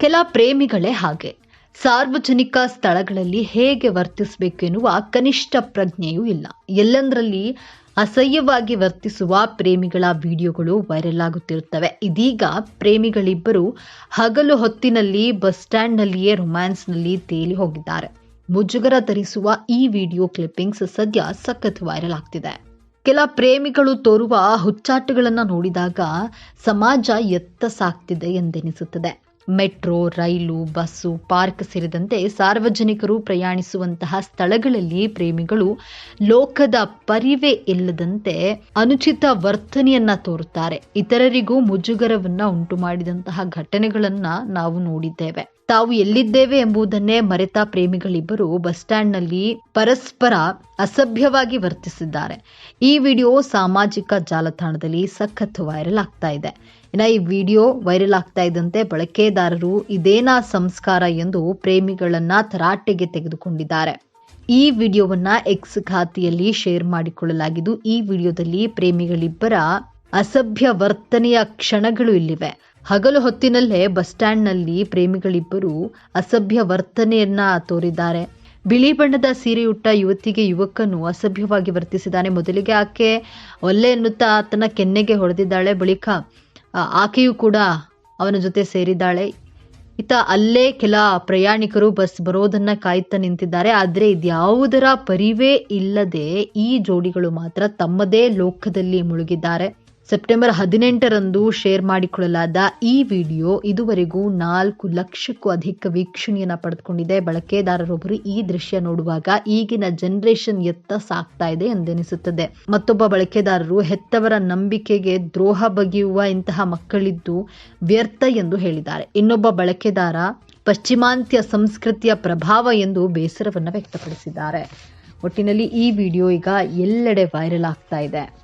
ಕೆಲ ಪ್ರೇಮಿಗಳೇ ಹಾಗೆ. ಸಾರ್ವಜನಿಕ ಸ್ಥಳಗಳಲ್ಲಿ ಹೇಗೆ ವರ್ತಿಸಬೇಕು ಎನ್ನುವ ಕನಿಷ್ಠ ಪ್ರಜ್ಞೆಯೂ ಇಲ್ಲ. ಎಲ್ಲೆಂದರಲ್ಲಿ ಅಸಹ್ಯವಾಗಿ ವರ್ತಿಸುವ ಪ್ರೇಮಿಗಳ ವಿಡಿಯೋಗಳು ವೈರಲ್ ಆಗುತ್ತಿರುತ್ತವೆ. ಇದೀಗ ಪ್ರೇಮಿಗಳಿಬ್ಬರು ಹಗಲು ಹೊತ್ತಿನಲ್ಲಿ ಬಸ್ ಸ್ಟ್ಯಾಂಡ್ನಲ್ಲಿಯೇ ರೊಮ್ಯಾನ್ಸ್ನಲ್ಲಿ ತೇಲಿ ಹೋಗಿದ್ದಾರೆ. ಮುಜುಗರ ಧರಿಸುವ ಈ ವಿಡಿಯೋ ಕ್ಲಿಪ್ಪಿಂಗ್ಸ್ ಸದ್ಯ ಸಖತ್ ವೈರಲ್ ಆಗ್ತಿದೆ. ಕೆಲ ಪ್ರೇಮಿಗಳು ತೋರುವ ಹುಚ್ಚಾಟಗಳನ್ನು ನೋಡಿದಾಗ ಸಮಾಜ ಎತ್ತ ಸಾಕ್ತಿದೆ ಎಂದೆನಿಸುತ್ತದೆ. ಮೆಟ್ರೋ, ರೈಲು, ಬಸ್ಸು, ಪಾರ್ಕ್ ಸೇರಿದಂತೆ ಸಾರ್ವಜನಿಕರು ಪ್ರಯಾಣಿಸುವಂತಹ ಸ್ಥಳಗಳಲ್ಲಿ ಪ್ರೇಮಿಗಳು ಲೋಕದ ಪರಿವೆ ಇಲ್ಲದಂತೆ ಅನುಚಿತ ವರ್ತನೆಯನ್ನ ತೋರುತ್ತಾರೆ. ಇತರರಿಗೂ ಮುಜುಗರವನ್ನ ಉಂಟು ಮಾಡಿದಂತಹ ಘಟನೆಗಳನ್ನ ನಾವು ನೋಡಿದ್ದೇವೆ. ತಾವು ಎಲ್ಲಿದ್ದೇವೆ ಎಂಬುದನ್ನೇ ಮರೆತ ಪ್ರೇಮಿಗಳಿಬ್ಬರು ಬಸ್ ಸ್ಟ್ಯಾಂಡ್ನಲ್ಲಿ ಪರಸ್ಪರ ಅಸಭ್ಯವಾಗಿ ವರ್ತಿಸಿದ್ದಾರೆ. ಈ ವಿಡಿಯೋ ಸಾಮಾಜಿಕ ಜಾಲತಾಣದಲ್ಲಿ ಸಖತ್ ವೈರಲ್ ಆಗ್ತಾ ಇದೆ. ಇನ್ನು ಈ ವಿಡಿಯೋ ವೈರಲ್ ಆಗ್ತಾ ಇದ್ದಂತೆ ಬಳಕೆದಾರರು ಇದೇನಾ ಸಂಸ್ಕಾರ ಎಂದು ಪ್ರೇಮಿಗಳನ್ನ ತರಾಟೆಗೆ ತೆಗೆದುಕೊಂಡಿದ್ದಾರೆ. ಈ ವಿಡಿಯೋವನ್ನ ಎಕ್ಸ್ ಖಾತೆಯಲ್ಲಿ ಶೇರ್ ಮಾಡಿಕೊಳ್ಳಲಾಗಿದ್ದು, ಈ ವಿಡಿಯೋದಲ್ಲಿ ಪ್ರೇಮಿಗಳಿಬ್ಬರ ಅಸಭ್ಯ ವರ್ತನೆಯ ಕ್ಷಣಗಳು ಇಲ್ಲಿವೆ. ಹಗಲು ಹೊತ್ತಿನಲ್ಲೇ ಬಸ್ ಸ್ಟ್ಯಾಂಡ್ನಲ್ಲಿ ಪ್ರೇಮಿಗಳಿಬ್ಬರು ಅಸಭ್ಯ ವರ್ತನೆಯನ್ನ ತೋರಿದ್ದಾರೆ. ಬಿಳಿ ಬಣ್ಣದ ಸೀರೆಯುಟ್ಟ ಯುವತಿಗೆ ಯುವಕನು ಅಸಭ್ಯವಾಗಿ ವರ್ತಿಸಿದ್ದಾನೆ. ಮೊದಲಿಗೆ ಆಕೆ ಒಲ್ಲೆ ಎನ್ನುತ್ತಾ ಆತನ ಕೆನ್ನೆಗೆ ಹೊಡೆದಿದ್ದಾಳೆ. ಬಳಿಕ ಆಕೆಯೂ ಕೂಡ ಅವನ ಜೊತೆ ಸೇರಿದ್ದಾಳೆ. ಈತ ಅಲ್ಲೇ ಕೆಲ ಪ್ರಯಾಣಿಕರು ಬಸ್ ಬರೋದನ್ನ ಕಾಯುತ್ತಾ ನಿಂತಿದ್ದಾರೆ. ಆದರೆ ಇದ್ಯಾವುದರ ಪರಿವೇ ಇಲ್ಲದೆ ಈ ಜೋಡಿಗಳು ಮಾತ್ರ ತಮ್ಮದೇ ಲೋಕದಲ್ಲಿ ಮುಳುಗಿದ್ದಾರೆ. ಸೆಪ್ಟೆಂಬರ್ ಹದಿನೆಂಟರಂದು ಶೇರ್ ಮಾಡಿಕೊಳ್ಳಲಾದ ಈ ವಿಡಿಯೋ ಇದುವರೆಗೂ ನಾಲ್ಕು ಲಕ್ಷಕ್ಕೂ ಅಧಿಕ ವೀಕ್ಷಣೆಯನ್ನ ಪಡೆದುಕೊಂಡಿದೆ. ಬಳಕೆದಾರರೊಬ್ಬರು ಈ ದೃಶ್ಯ ನೋಡುವಾಗ ಈಗಿನ ಜನರೇಷನ್ ಎತ್ತ ಸಾಕ್ತಾ ಇದೆ ಎಂದೆನಿಸುತ್ತದೆ. ಮತ್ತೊಬ್ಬ ಬಳಕೆದಾರರು ಹೆತ್ತವರ ನಂಬಿಕೆಗೆ ದ್ರೋಹ ಬಗೆಯುವ ಇಂತಹ ಮಕ್ಕಳಿದ್ದು ವ್ಯರ್ಥ ಎಂದು ಹೇಳಿದ್ದಾರೆ. ಇನ್ನೊಬ್ಬ ಬಳಕೆದಾರ ಪಶ್ಚಿಮಾಂತ್ಯ ಸಂಸ್ಕೃತಿಯ ಪ್ರಭಾವ ಎಂದು ಬೇಸರವನ್ನು ವ್ಯಕ್ತಪಡಿಸಿದ್ದಾರೆ. ಒಟ್ಟಿನಲ್ಲಿ ಈ ವಿಡಿಯೋ ಈಗ ಎಲ್ಲೆಡೆ ವೈರಲ್ ಆಗ್ತಾ ಇದೆ.